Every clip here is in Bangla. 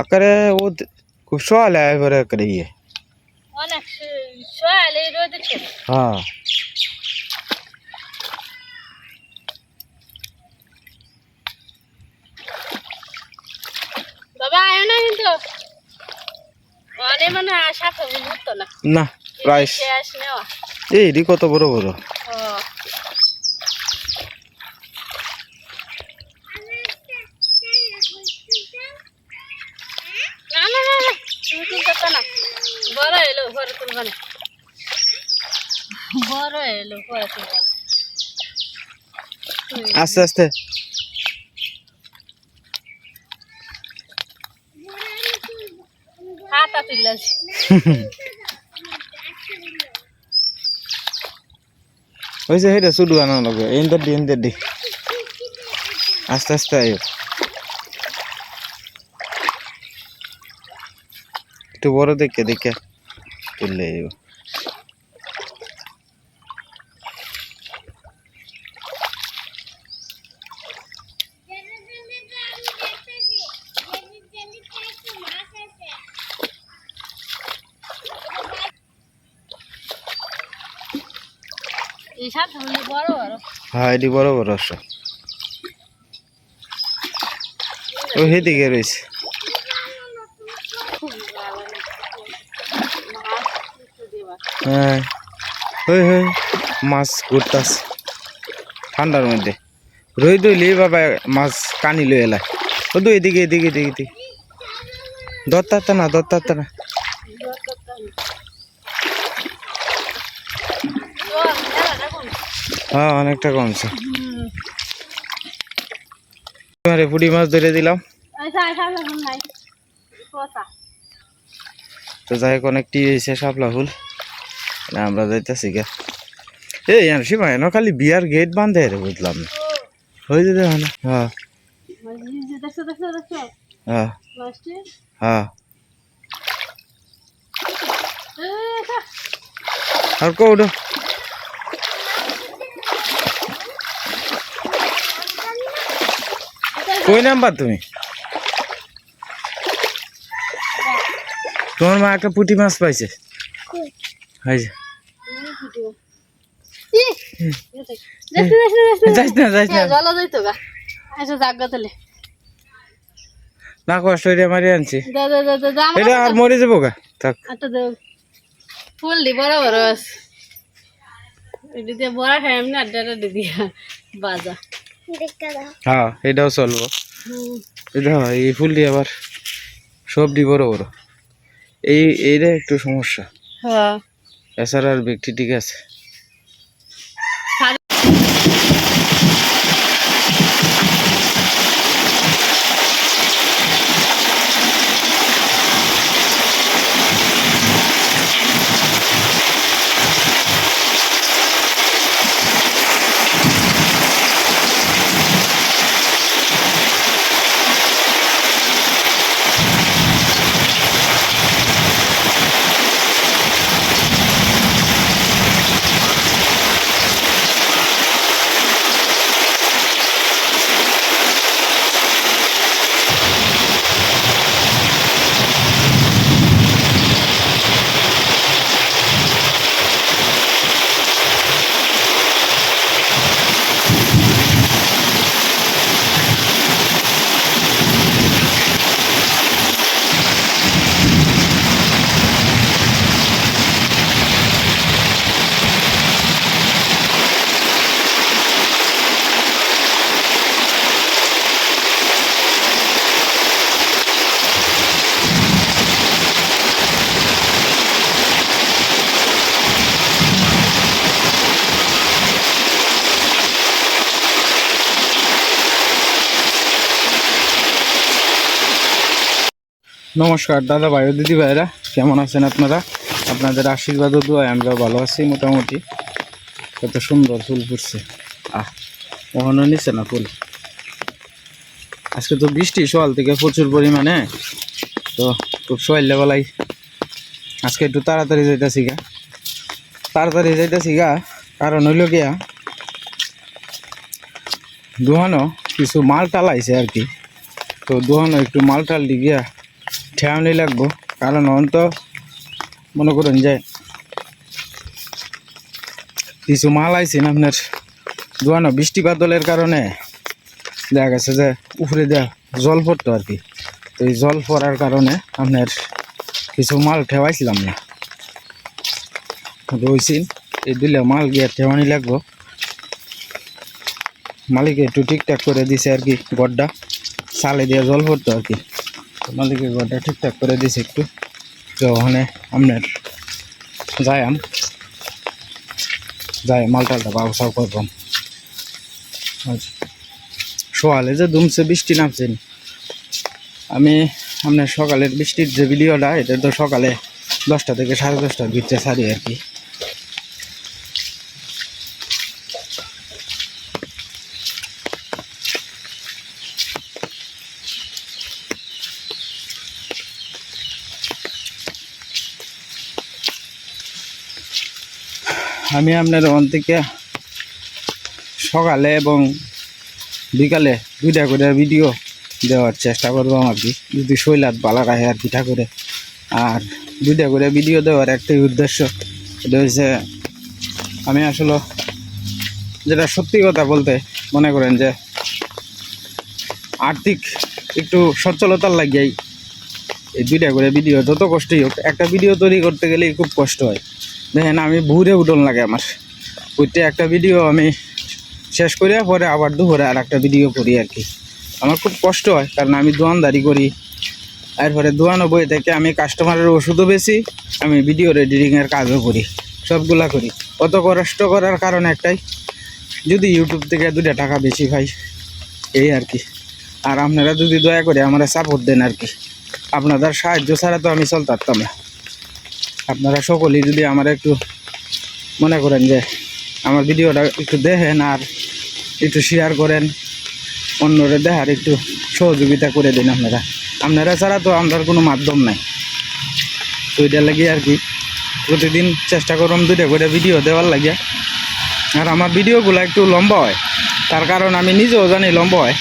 আকারে ও খুব সকালে এবারে করে ইয়ে অনেক সয়াল এই রোদে হ্যাঁ বাবা আয় না কিন্তু অনেক মানে আশা হতো না প্রায় এই কত বড় বড় ও না না তুমি তুলতে না বড় এলো পরে তুলবা না বড় এলো পরে তুলবা আস্তে আস্তে হাতা তুললাছি হয়েছে সেটা শুধু আনা লাগবে এনদের দি এনদের দি আস্তে আস্তে আয়ো একটু বড় দেখে দেখে তুললে হ্যাঁ এটি বড় বড় সব। ও সেদিকে রয়েছে। হ্যাঁ। হই হই, মাছ ঘুরতাস ঠান্ডার মধ্যে। রই দইলি বাবা মাছ কানি লই এলাই ও তো এদিকে এদিকে এদিকে এদিকে। দত্তাতে না দত্তাতে না। হ্যাঁ অনেকটা কমছে। এবারে পুঁটি মাছ ধরে দিলাম। তো যাই অনেকটি হয়েছে, শাপলা ফুল। আমরা যাইতেছি গা এই আর সীমা এনে খালি বিয়ার গেট বান্ধে রে বুঝলাম না। হয়ে যেতে হয় না। হ্যাঁ। হ্যাঁ। হ্যাঁ। আর কৌটো কই নাম্বার তুমি? তোমার মা একটা পুঁটি মাছ পাইছে। হয়েছে যাইস না যাইস না জল যাইতো গা আচ্ছা জাগা তাহলে। না কষ্ট হইরে মারি আনছি। দে দে দে দে দে আমার এটা আর মরে যাব গা। থাক। ফুল দি বড় বড় আছে এটি দিয়ে বড়া খাই এমনি আড্ডাটা দি দিয়া বাজা। হ্যাঁ এটাও চলবো। এটা এই ফুল দিয়ে আবার সবজি বড় বড়। এই এইটা একটু সমস্যা। হ্যাঁ। এছাড়া আর ব্যক্তি ঠিক আছে। নমস্কার, দাদা ভাই ও দিদি ভাইরা, কেমন আছেন আপনারা? আপনাদের আশীর্বাদ ও দোয়ায় আমরা ভালো আছি, মোটামুটি। কত সুন্দর ফুল ফুটছে। আহ কখনো নিচ্ছে না ফুল? আজকে তো বৃষ্টি, সকাল থেকে প্রচুর পরিমাণে। তো খুব সকাল বেলায় আজকে একটু তাড়াতাড়ি যাইতেছি গা। তাড়াতাড়ি যাইতেছি গা, কারণ হইল গিয়া দুহানো কিছু মাল টাল আইছে আর কি। তো দুহানো একটু মাল টাল গিয়া ঠেয়ানি লাগবো। কারণ অন তো মনে করেন যে কিছু মাল আইছেন আপনার। দোয়ানো বৃষ্টি বাদলের কারণে দেখা গেছে যে উপরে দেওয়া জল পড়তো আর কি। তো এই জল পড়ার কারণে আপনার কিছু মাল ঠেওয়াইছিলাম না। রইছিন এই দিলে মাল গিয়ে ঠেওয়ানি লাগবো। মালিক একটু ঠিকঠাক করে দিছে আর কি, গড্ডা। সালে দিয়ে জল পড়তো আর কি। মালিকে গড্ডা ঠিকঠাক করে দিছে একটু। তো ওখানে আপনার যাই আম যাই মাল টালটা ব্যবসাও করবাম আচ্ছা। সকালে যে দুমছে বৃষ্টি নামছেন আমি আপনার সকালের বৃষ্টির যে ভিডিওটা, এটা তো সকালে দশটা থেকে সাড়ে দশটার ভিতরে ছাড়ি আর কি। আমি আপনার ওখান থেকে সকালে এবং বিকালে দুইটা করে ভিডিও দেওয়ার চেষ্টা করব আর কি যদি শৈলাত বালা রাখে আর পিঠা করে। আর দুইটা করে ভিডিও দেওয়ার একটাই উদ্দেশ্য এটা হচ্ছে আমি আসলে যেটা সত্যি কথা বলতে মনে করেন যে আর্থিক একটু সচ্ছলতার লাগিয়াই এই দুইটা করে ভিডিও যত কষ্টই হোক, একটা ভিডিও তৈরি করতে গেলেই খুব কষ্ট হয়। দেখেন, আমি ভুরে উঠন লাগে আমার। ওইটা একটা ভিডিও আমি শেষ করে, পরে আবার দুপুরে আর একটা ভিডিও করি আর কি। আমার খুব কষ্ট হয়, কারণ আমি দোয়ানদারি করি। এরপরে দোয়ানো বই থেকে আমি কাস্টমারের ওষুধও বেশি, আমি ভিডিও এডিটিংয়ের কাজও করি, সবগুলা করি। অত কষ্ট করার কারণ একটাই, যদি ইউটিউব থেকে দুটা টাকা বেশি পাই, এই আর কি। আর আপনারা যদি দয়া করে আমার সাপোর্ট দেন আর কি। আপনাদের সাহায্য ছাড়া তো আমি চলতে পারতাম না। আপনারা সকলেই যদি আমার একটু মনে করেন যে আমার ভিডিওটা একটু দেখেন আর একটু শেয়ার করেন, অন্যরে দেখার একটু সহযোগিতা করে দিন আপনারা। আপনারা ছাড়া তো আমার কোনো মাধ্যম নাই। তো এটা লাগে আর কি, প্রতিদিন চেষ্টা করুন দুইটা করে ভিডিও দেওয়ার লাগে আর আমার ভিডিওগুলো একটু লম্বা হয়, তার কারণ আমি নিজেও জানি লম্বা হয়।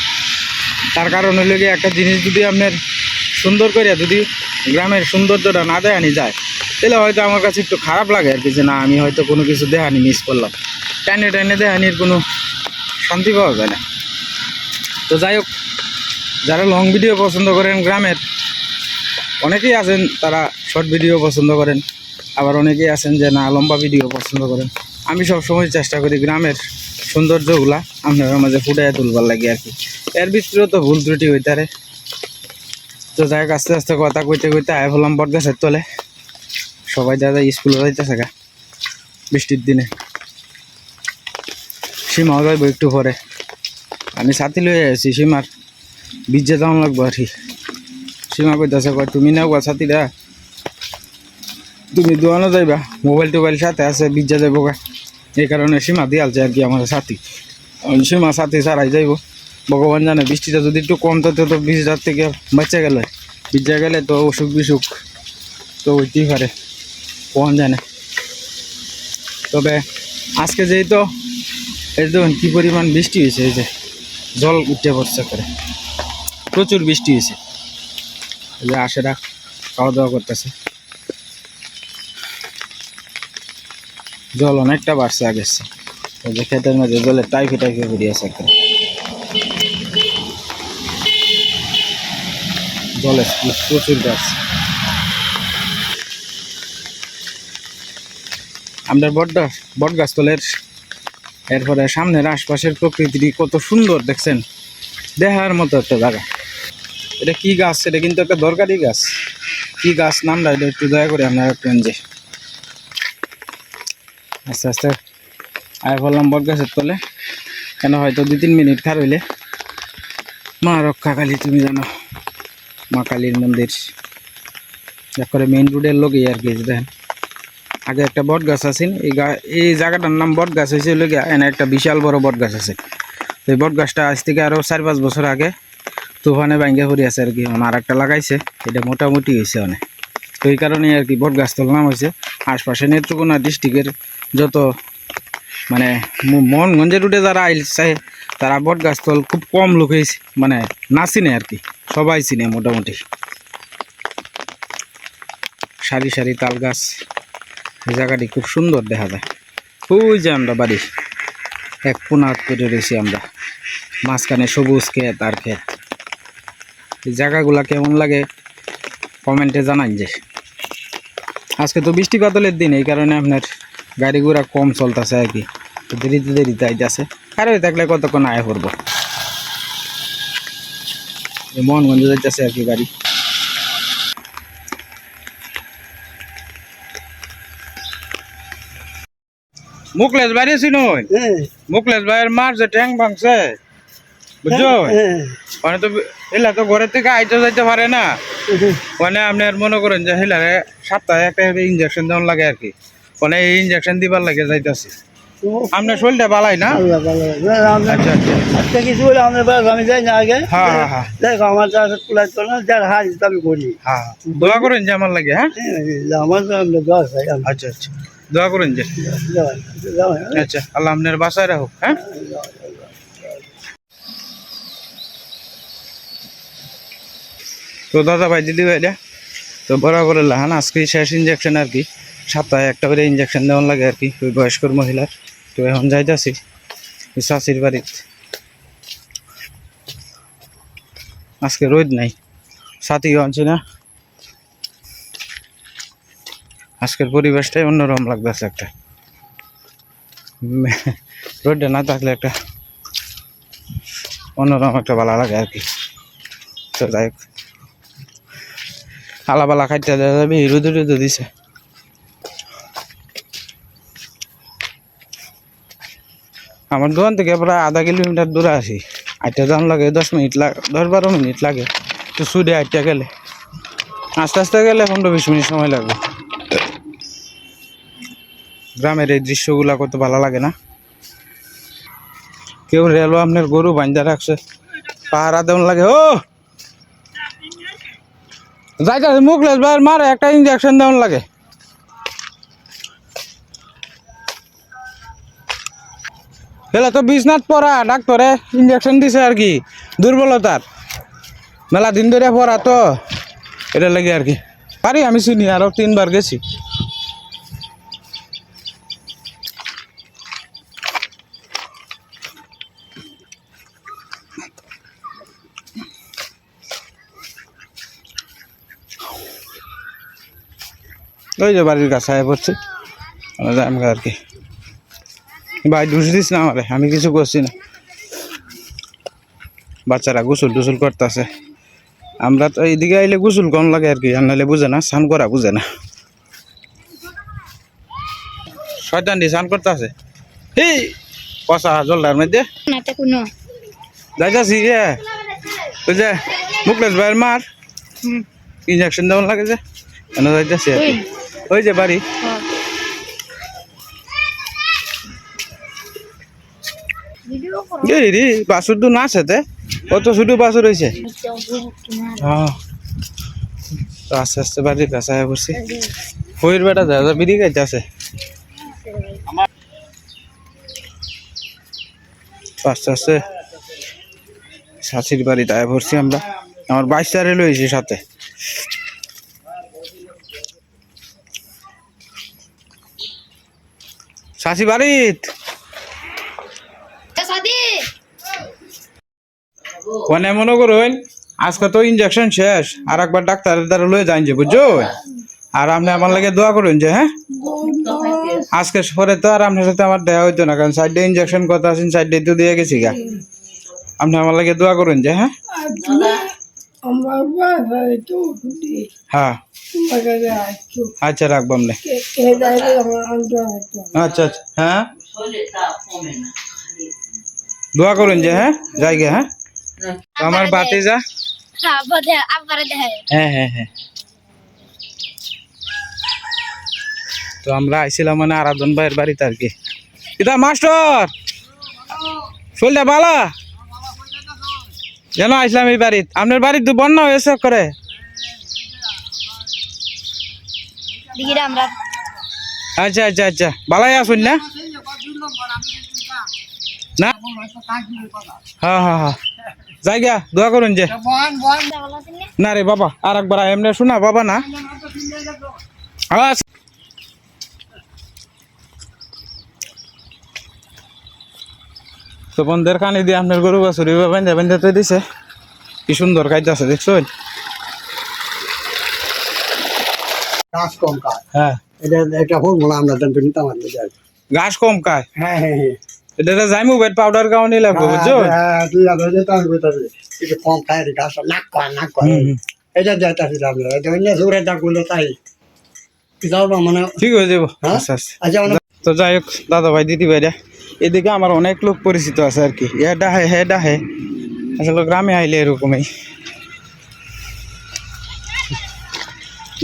তার কারণ হইলে একটা জিনিস যদি আপনার সুন্দর করে যদি গ্রামের সৌন্দর্যটা না দেখানি যায় তাহলে হয়তো আমার কাছে একটু খারাপ লাগে আর কি যে না, আমি হয়তো কোনো কিছু দেহানি মিস করলাম। টাইনে টাইনে দেহানির কোনো শান্তি পাওয়া যায় না। তো যাই হোক, যারা লং ভিডিও পছন্দ করেন গ্রামের, অনেকেই আছেন তারা শর্ট ভিডিও পছন্দ করেন, আবার অনেকেই আছেন যে না, লম্বা ভিডিও পছন্দ করেন। আমি সবসময় চেষ্টা করি গ্রামের সৌন্দর্যগুলা আপনার মাঝে ফুটাইয়া তুলবার লাগে আর কি। এর ভিতরেও তো ভুল ত্রুটি হইতারে। তো যাই হোক, আস্তে আস্তে কথা কইতে কইতে আয় হলাম বট গাছের তলে। সবাই দাদা স্কুলে যাইতেছে গা, বৃষ্টির দিনে। সীমাও যাইব একটু পরে। আমি সাথী লয়ে আছি সীমার বীজে যাওয়া লাগবো আর কি। সীমা কইতেছে, কয়, তুমি নাও গা সাথীরা তুমি দোয়ানো যাইবা, মোবাইল টোবাইল সাথে আছে, বীজে যাইব গা। এই কারণে সীমা দিয়ালছে আর কি আমার সাথী সীমা সাথী ছাড়াই যাইব। ভগবান জানে বৃষ্টিটা যদি একটু কম তো তো বীজটার থেকে বাচ্চা গেলে, বীজা গেলে তো অসুখ বিসুখ তো হইতেই পারে। কোন জানে তবে আজকে যেহেতু এই দেখুন কী পরিমাণ বৃষ্টি হয়েছে, এই যে জল উঠে পড়ছে করে প্রচুর বৃষ্টি হয়েছে। এই যে আশেরা খাওয়া দাওয়া করতেছে। জল অনেকটা বাড়ছে আগে এই যে ক্ষেতের মাঝে জলের টাইফে টাইফে বেরিয়েছে একটা স্পিড প্রচুর বাড়ছে। আমরা বট বট গাছতলের, এরপরে সামনের আশপাশের প্রকৃতিটি কত সুন্দর, দেখছেন? দেখার মতো একটা জায়গা। এটা কি গাছ? এটা কিন্তু একটা দরকারি গাছ। কি গাছ? নামটা এটা একটু দয়া করে আপনারা একটু যে আস্তে আস্তে। আয় বললাম বট গাছের তলে। কেন হয়তো দুই, তিন মিনিট খার হইলে। মা রক্ষা কালী, তুমি জানো, মা কালীর মন্দির। এক করে মেইন রোডের লোকই আর কি, দেখেন। আগে একটা বট গাছ আছে এই এই জায়গাটার নাম বট গাছ হয়েছে লোক এনে একটা বিশাল বড় বট গাছ আছে। তো এই বট গাছটা আজ থেকে আরও চার পাঁচ বছর আগে তুফানে ভাঙ্গা পড়ে আছে আর কি মানে আর একটা লাগাইছে, এটা মোটামুটি হয়েছে অনেক তো এই কারণে আর কি বট গাছতল নাম হয়েছে। আশপাশে নেত্রকোনা ডিস্ট্রিক্টের যত মানে মোহনগঞ্জে রুটে যারা আইলছে, তারা বট গাছতল খুব কম লোক মানে না চিনে আর কি, সবাই চিনে মোটামুটি। সারি সারি তাল গাছ। জায়গাটি খুব সুন্দর দেখা যায়। ওই যে আমরা বাড়ি, এক পুনাত করে রয়েছি আমরা। মাঝখানে সবুজ ক্ষেত আর ক্ষেত। এই জায়গাগুলা কেমন লাগে কমেন্টে জানান যে। আজকে তো বৃষ্টি বাদলের দিন, এই কারণে আপনার গাড়ি ঘোড়া কম চলতেছে আর কি। দেরিতে দেরিতে আইতেছে। আর ওই থাকলে কতক্ষণ আয় করব। মোহনগঞ্জ যাইতেছে আর কি গাড়ি। মুকলেশ বাইরে চিনুন মুকলেশ ভাইয়ের মার যে ট্যাং ভাঙছে বুঝছ? মানে তো এলা তো ঘরের থেকে আইতে যাইতে পারে না। মানে আপনার মনে করেন যে হেলারে সপ্তাহে একটা ইঞ্জেকশন দেওয়ার লাগে আর কি। মানে এই ইঞ্জেকশন দিবার লাগে যাইতেছি। আপনার শরীরটা বালাই না? আচ্ছা আচ্ছা কিছু বলে আমাদের বাস আমি যাই না আগে। হ্যাঁ হ্যাঁ হ্যাঁ। দেখ আমার চাষ কুলাই তো না যার হার আমি করি। হ্যাঁ দোয়া করেন যে আমার লাগে হ্যাঁ? আমার আমরা ভাই আচ্ছা আচ্ছা। দোয়া করেন যে। আচ্ছা আল্লাহ আপনার বাসায় রাখুক হ্যাঁ? তো দাদা ভাই, দিদি ভাইরা তো বরাবর লাহান আজকে শেষ ইঞ্জেকশন আর কি। সপ্তাহে একটা করে ইঞ্জেকশন দেওয়ার লাগে আর কি, ওই বয়স্কর মহিলার। তো এখন যাইতাছি শাশির বাড়িত। আজকে রোদ নাই। সাথী আনছি না? আজকের পরিবেশটাই অন্যরকম লাগতেছে একটা। রোডে না থাকলে একটা অন্যরকম একটা ভালো লাগে আর কি। তো যাই হোক। আলাপালা খাইতে দেওয়া যাবে রুদু রুদু দিছে। আমার দোকান থেকে প্রায় আধা কিলোমিটার দূরে আসি। আটটা দাম লাগে দশ মিনিট লাগে, দশ বারো মিনিট লাগে। তো সুদে আটটা গেলে। আস্তে আস্তে গেলে পনেরো বিশ মিনিট সময় লাগবে। গ্রামের এই দৃশ্যগুলা কত ভালো লাগে না। কেউ রেলও আপনার গরু বান্ধা রাখছে, পাহারা দেওয়ান লাগে, ও! যাইতেছে মুখলেস ভাই মারে, একটা ইঞ্জেকশন দেওয়ান লাগে। হেলা তো বিছনাথ পড়া, ডাক্তরে ইঞ্জেকশন দিছে আর কি, দুর্বলতার। মেলা দিন ধরে পড়া তো এটা লাগে আর কি। পারি, আমি চিনি আরও তিনবার গেছি। ওই যে বাড়ির কাছে আয় পড়ছি। আমরা আর কি। ভাই ডুস দিস না আমারে আমি কিছু করছি না। বাচ্চারা গোসল টুসুল করতেছে। আমরা তো এইদিকে আইলে গোসল কম লাগে আর কি নাহলে বুঝে না স্নান করা বুঝে না। শয়তান দিয়ে স্নান করতেছে। এই পচা জলটার মধ্যে। যাইতাছি ওই যে মুকলেশ ভাইয়ের মার। ইঞ্জেকশন দেওয়ার লাগে যে কেন যাইতাছি আর। ওই যে বাড়ি। রে বাসুর তো না আছে কত শুধু বাসুর হয়েছে হ্যাঁ। আস্তে আস্তে বাড়ির কাছে আয় পড়ছি। হইর বেটা দাদা বিড়ি খাইতে আছে আস্তে আস্তে। শাশির বাড়িতে আয় পড়ছি আমরা। আমার বাইশ চারে লইছি সাথে। শাশি বাড়িত? মানে মনে করুন আজকে তো ইঞ্জেকশন শেষ আর একবার ডাক্তারের দ্বারা লয়ে যান যে বুঝছ? আর আপনি আমার লাগে দোয়া করুন যে হ্যাঁ? আজকে পরে তো আর আপনার সাথে আমার দেওয়া হইতো না কারণ সাইডে ইঞ্জেকশন কথা আছেন সাইডে তো দিয়ে গেছি গা। আপনি আমার লাগে দোয়া করুন যে হ্যাঁ? আচ্ছা রাখব আপনি এ দাঁড়িয়ে আমার আন্ডা আচ্ছা আচ্ছা হ্যাঁ দোয়া করুন যে হ্যাঁ যাই গে হ্যাঁ তো আমার বাতি যা আবার দেখায় হ্যাঁ হ্যাঁ হ্যাঁ তো আমরা আইছিলাম মানে আরাধন ভাইয়ের বাড়িতে আর কি এটা মাস্টার শরীরটা ভালো যেন আসলাম এই বাড়িত? আপনার বাড়ির তো বন্যা হয়েছে করে। আচ্ছা আচ্ছা আচ্ছা। ভালাই আসুন না। না? হ্যাঁ হ্যাঁ হ্যাঁ। যাই গা দোয়া করুন যে। না রে বাবা আর একবার এমনি শোনা বাবা না। আওয়াজ তো বন্ধের কানে দিয়ে আপনার গরু বাছুরি বেঁধে বেঁধে তো দিছে। কি সুন্দর খাইতে আছে দেখছ গাছ কম কাজ হ্যাঁ। এটা একটা ফর্মুলা আমরা জানতে নিতাম আর ঘাস কম খায়? হ্যাঁ হ্যাঁ হ্যাঁ। এটা বেড পাউডার খাওয়ানি লাগবে বুঝছ হ্যাঁ, তুই কম খায় রে, গাছ নাক নাক। এটা অন্য তাই। যাও মানে ঠিক হয়ে যাব। হ্যাঁ? আচ্ছা আচ্ছা। আচ্ছা মানে তো যাই হোক দাদা ভাই দিদি ভাইরা এদিকে আমার অনেক লোক পরিচিত আছে আর কি। ডাহে, হে ডাহে। আসলে গ্রামে আইলে এরকমই।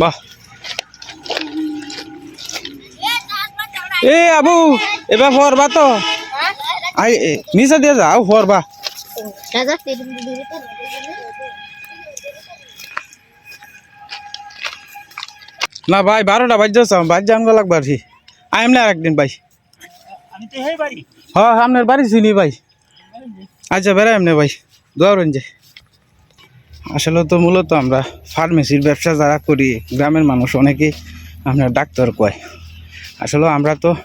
বাহ। এ আবু, এবার ফরবা তো। আই নিচে দিয়ে যাও ফরবা না ভাই, বারোটা বাজ যাচ্ছ বাজ জানগো লাগবার কি। আইম না একদিন ভাই। হ্যাঁ আপনার বাড়ি চিনি ভাই। আচ্ছা বেড়াই এমনি ভাই দৌড়ন যে। আসলে তো মূলত আমরা ফার্মেসির ব্যবসা যারা করি, গ্রামের মানুষ অনেকেই আপনার ডাক্তার কয়। আসলে আমরা তো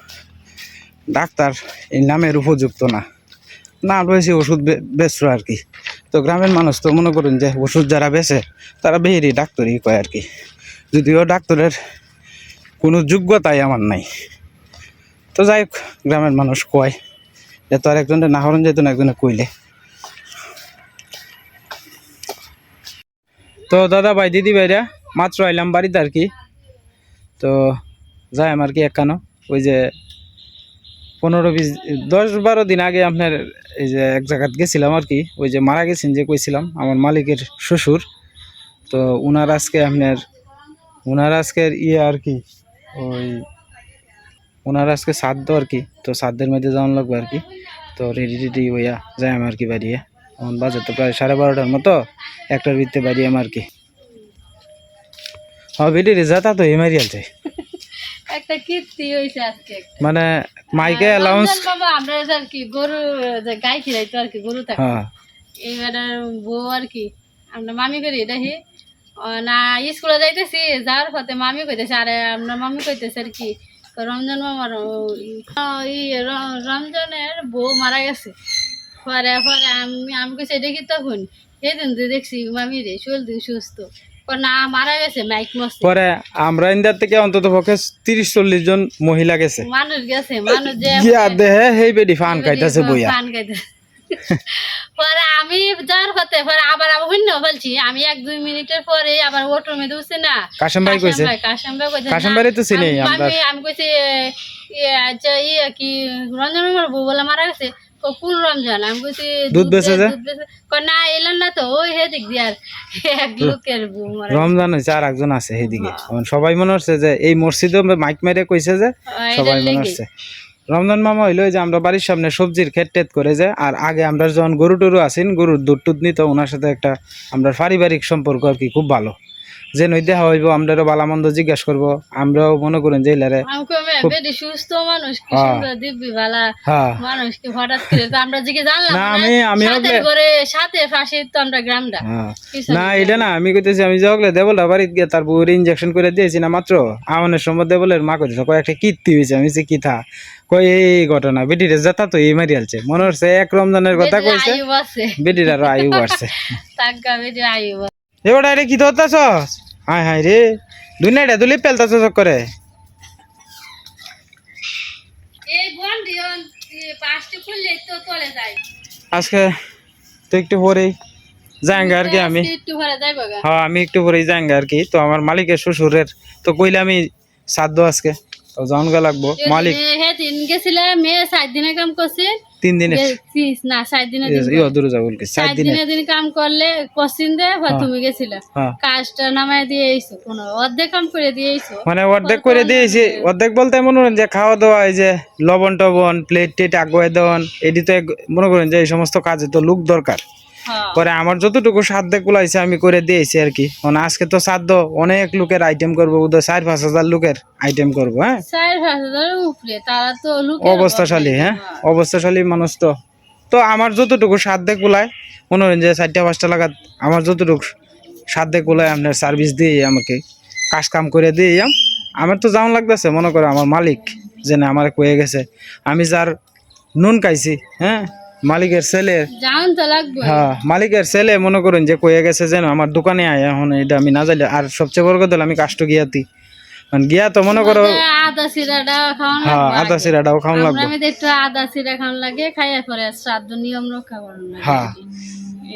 ডাক্তার এই নামের উপযুক্ত না। না রয়েছে ওষুধ বে- বেচরো আর কি। তো গ্রামের মানুষ তো মনে করুন যে ওষুধ যারা বেচে, তারা বেহেরি ডাক্তারই কয় আর কি। যদিও ডাক্তারের কোনো যোগ্যতাই আমার নাই। তো যাই হোক, গ্রামের মানুষ কয়। যে তো আর একজনে না হরণ যেত না একজনে কইলে। তো দাদা ভাই, দিদি ভাইরা, মাত্র আইলাম বাড়িতে আর কি। তো যাই আমার কি একানো ওই যে পনেরো বিশ, দশ বারো দিন আগে আপনার এই যে এক জায়গায় গেছিলাম আর কি, ওই যে মারা গেছেন যে কইছিলাম, আমার মালিকের শ্বশুর। তো উনার আজকে আপনার ওনার আজকের ইয়ে আর কি, ওই ওনার আজকে সাধ্য আর কি। তো সাধ্যের মধ্যে যাওয়ান লাগবে আর কি। তো রেডি রেডি হইয়া যাই আমার কি বাড়িয়ে। এখন বাজে তো প্রায় সাড়ে বারোটার মতো। একটার ভিতরে বাড়ি আমার কি। হ্যাঁ বেটি রে যাতা তো এমারি আলছে একটা কীর্তি হয়েছে আজকে মানে মাইকে অ্যালাউন্স বাবা আমরা আর কি গরু যে গাই খিলাইতো আর কি গরু থাকে হ্যাঁ। বউ আর কি আমরা মামি করি এটা হি না স্কুলে যাইতেছি যাওয়ার পথে মামি কইতেছে আরে আমরা মামি কইতেছে আর কি রমজান মামার রমজানের বউ মারা গেছে। পরে পরে আমি আমি কিছু দেখি কি তখন? সেদিন তুই দেখছি মামি রে চলতি সুস্থ। না মারা গেছে মাইক মস্তি। পরে আমরা ইন্ডিয়ার থেকে অন্তত পক্ষে তিরিশ চল্লিশ জন মহিলা গেছে। মানুষ গেছে মানুষ যে দেহে সেই বেডি ফান খাইতেছে বইয়া। ফান খাইতেছে। পরে আমি যাওয়ার পথে পরে আবার আবার শূন্য বলছি আমি এক দুই মিনিটের পরে আবার অটোর মধ্যে উঠছে না। কাশেম ভাই কইছে। কাশেম ভাই কইছে কাশেম না, ভাইরে তো চিনি আমি- আমি কইছি আচ্ছা ইয়ে কি রঞ্জন আমার বউ বলে মারা গেছে কো কোন রমজান। আমি কইছি দুধ বেচে যে? না এলেন না তো ওই হে দিক দিয়ার এক লোকের বউ মারা রমজান হয়েছে আর একজন আছে এখন সবাই মনে হচ্ছে যে এই মসজিদে মাইক মেরে কইছে যে সবাই মনে হচ্ছে। রমজান মামা হইল যে আমরা বাড়ির সামনে সবজির ক্ষেত টেত করে যে, আর আগে আমরা যখন গরু টরু আসেন গরুর দুধ টুধ নিত, ওনার সাথে একটা আমরা পারিবারিক সম্পর্ক আর কি খুব ভালো। যে নই দেখা হইব আমরাও বালামন্দ জিজ্ঞাসা করব। আমরাও মনে করেন যে সুস্থ মানুষ কি হ্যাঁ। সুন্দর দিব্যি ভালা হ্যাঁ। মানুষকে হঠাৎ করে তো আমরা জিজ্ঞেস জানলাম না, না, আমি- আমি করে সাথে ফাঁসি তো আমরা গ্রামটা। হ্যাঁ। না এটা না আমি কইতেছি আমি দেবলটা বাড়িতে গিয়ে তার বউরে ইঞ্জেকশন করে দিয়েছি না মাত্র আমানের দেবলের মা কইতেছে কয় একটা কীর্তি হয়েছে আমি সে কিথা কই এই ঘটনা বেটিরে যেতা তো এই মারি আলছে। মনে হচ্ছে এক রমজানের কথা বেটির কইছে বেটির আরও আয়ু বাড়ছে। তাগ্গা বেটি আয়ু আছে। এবার আরে কি ধরতাছ হায় হায় রে। দুনিয়াটা দুলি পেলতাছ করে। আজকে তো একটু পরেই যাঙ্গা আর কি আমি। হ্যাঁ আমি একটু পরেই যাঙ্গা আর কি। তো আমার মালিকের শ্বশুরের তো কইলে আমি সাধ্য আজকে। তো জানগা লাগবো মালিক। হে দিন গেছিলে মেয়ে সাত দিনে কাম করছে। তিন দিনে না সাত দিনে ইয়ে দূরে যাব বলছি সাত দিনে দিনে কাম করলে কসিন দে হয়। তুমি গেছিলে। হ্যাঁ। কাজটা নামায় দিয়ে আইছো কোনো অর্ধেক কাম করে দিয়ে আইছো। মানে অর্ধেক করে দিয়েছি। অর্ধেক বলতে মনে করেন যে খাওয়া দাওয়া এই যে লবণ টবণ প্লেট টেট আগুয়ে দেওয়ান এটি তো মনে করেন যে এই সমস্ত কাজে তো লোক দরকার। হ্যাঁ পরে আমার যতটুকু সাধ্য কুলাইছে আমি করে দিয়েছি আর কি। মানে আজকে তো সাধ্য অনেক লোকের আইটেম করব উদয় চার পাঁচ হাজার লোকের আইটেম করব হ্যাঁ? তারা তো অবস্থাশালী হ্যাঁ? অবস্থাশালী মানুষ তো। তো আমার যতটুকু সাধ্যে কুলায় মনে করেন যে চারটা পাঁচটা লাগাত আমার যতটুকু সাধ্যে কুলায় আপনার সার্ভিস দিয়ে আমাকে কাজ কাম করে দিয়ে যাম আমার তো যাওয়ান লাগতেছে মনে করো আমার মালিক যে না আমার কয়ে গেছে আমি যার নুন খাইছি হ্যাঁ? মালিকের ছেলে? হ্যাঁ মালিকের ছেলে মনে করুন যে কয়ে গেছে যেন আমার দোকানে আয় এখন এটা আমি না জানি আর সবচেয়ে বড় কথা আমি কাষ্ট গিয়াতি। মানে গিয়া তো মনে করো আদা সিরাটা খাওয়ানো হ্যাঁ আদা সিরাটাও খাওয়ান লাগবে। আমি তো একটু আদা সিরা খাওয়ান লাগে খাইয়া পরে শ্রাদ্ধ নিয়ম রক্ষা করেন হ্যাঁ।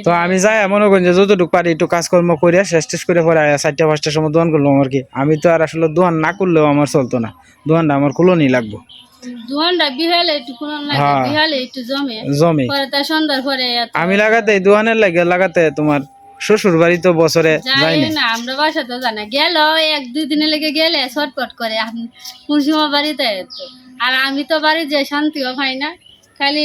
তো আমি যাই মনে করি যে যতটুকু পারি একটু কাজকর্ম করে শেষ টেস করে পরে আয়া চারটা পাঁচটার সময় দোয়ান করলাম আর কি। আমি তো আর আসলে দোয়ান না করলেও আমার চলতো না। দোয়ানটা আমার খুলনই লাগবো। হ্যাঁ। জমে। পরে আমি লাগাতে এই লাগে লাগাতে তোমার শ্বশুর বাড়ি তো বছরে যাই যাই না। আমরা বাসা তো জানা। গেল এক দুই দিনে লেগে গেলে ছটপট করে। আপনি বাড়িতে আর আমি তো বাড়ি যে শান্তিও পাই না। খালি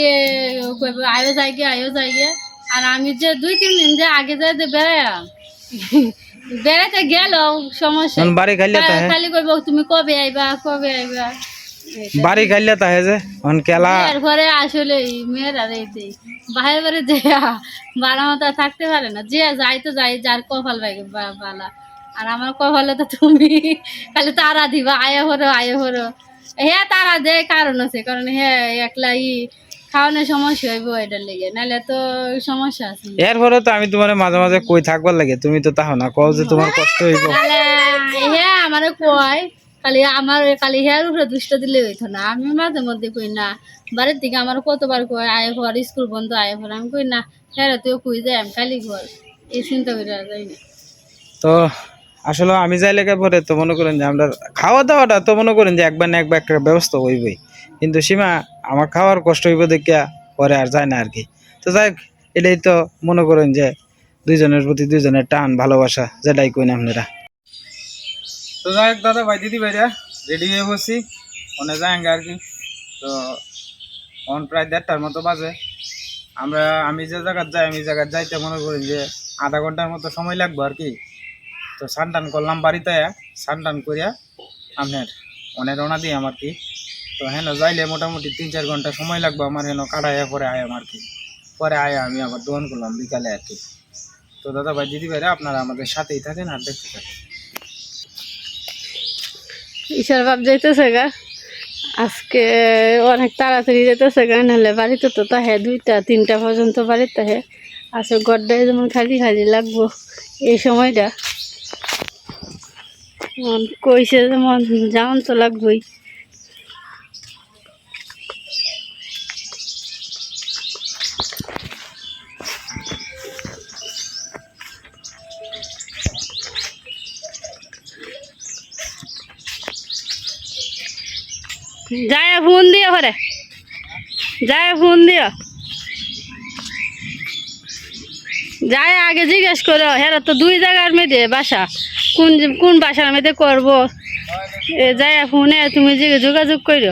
আয়ো যাই গে আয়ো যাই গে। আর আমি যে দুই তিন দিন যে আগে যাইতে বেড়াইলাম বেড়াতে গেল সমস্যা। বাড়ি খাইলে খালি কইব তুমি কবে আইবা কবে আইবা? বাড়ি খাইলে তাহে যে এখন কেলা ঘরে আসলে মেয়েরা রয়েছে বাইরে বাড়ি যে বাড়া মাথা থাকতে পারে না যে যাই তো যাই যার কপাল বাইকে বালা। আর আমার কপালে তো তুমি খালি তারা দিবা আয় হরো আয় হরো। হ্যাঁ তারা দে কারণ আছে কারণ হ্যাঁ একলা ই খাওয়ানোর সমস্যা হইব এটার লেগে নাহলে তো সমস্যা আছে। এরপরে তো আমি তোমার মাঝে মাঝে কই থাকবার লাগে তুমি তো তাহো না কও যে তোমার কষ্ট হইব। হ্যাঁ আমার কয় খালি আমার খালি হেয়ার উপরে দুষ্ট দিলে হইতো না। আমি মাঝে মধ্যে কই না, বাড়ির থেকে আমার কতবার কয়, আয় ঘর, স্কুল বন্ধ, আয় ঘর। আমি কই না হ্যাঁ তুই কই যাই আমি খালি ঘর। এই চিন্তা করে যাই না। তো আসলে আমি যাই লেগে পরে তো মনে করেন যে আমরা খাওয়া দাওয়াটা তো মনে করেন যে একবার না একবার একটা ব্যবস্থা হইবই। কিন্তু সীমা, আমার খাওয়ার কষ্ট হইব দেখিয়া পরে আর যায় না আর কি। তো যাই এটাই তো মনে করেন যে দুইজনের প্রতি দুইজনের টান, ভালোবাসা, যেটাই কই না আপনারা। তো যাই হোক দাদা, ভাই দিদি ভাইরা রেডি হয়ে বসি। অনেক যায়গা আর কি। তো অন প্রায় দেড়টার মতো বাজে। আমরা, আমি যে জায়গার যাই, আমি জায়গায় যাইতে মনে করি যে আধা ঘণ্টার মতো সময় লাগবে আর কি। তো স্নান টান করলাম বাড়িতে স্নান টান করিয়া আপনার অনেক রওনা দিই আমার কি। তো হেন যাইলে মোটামুটি তিন চার ঘণ্টা সময় লাগবে আমার, হেন কাটাইয়া পরে আয় আমার কি। পরে আয় আমি আবার দোকান করলাম বিকালে আর কি। তো দাদা ভাই, দিদি ভাইরা, আপনারা আমাদের সাথেই থাকেন আর দেখতে থাকেন। ঈশ্বর বাপ যাইতেছে গা। আজকে অনেক তাড়াতাড়ি যেতেছে গা, নাহলে বাড়িতে তো তাহে দুইটা, তিনটা পর্যন্ত বাড়িতে তাহে। আচ্ছা গড্ডায় যেমন খালি খালি লাগবো এই সময়টা। কইছে যেমন যেমন তো লাগবেই। যায় ফোন দিও ঘরে। যায় ফোন দিও যায় আগে জিজ্ঞেস করো হ্যাঁ তো দুই জায়গার মেয়েদের বাসা। কোন কোন বাসার মেয়েদের করব? যায় ফোনে তুমি যোগাযোগ করো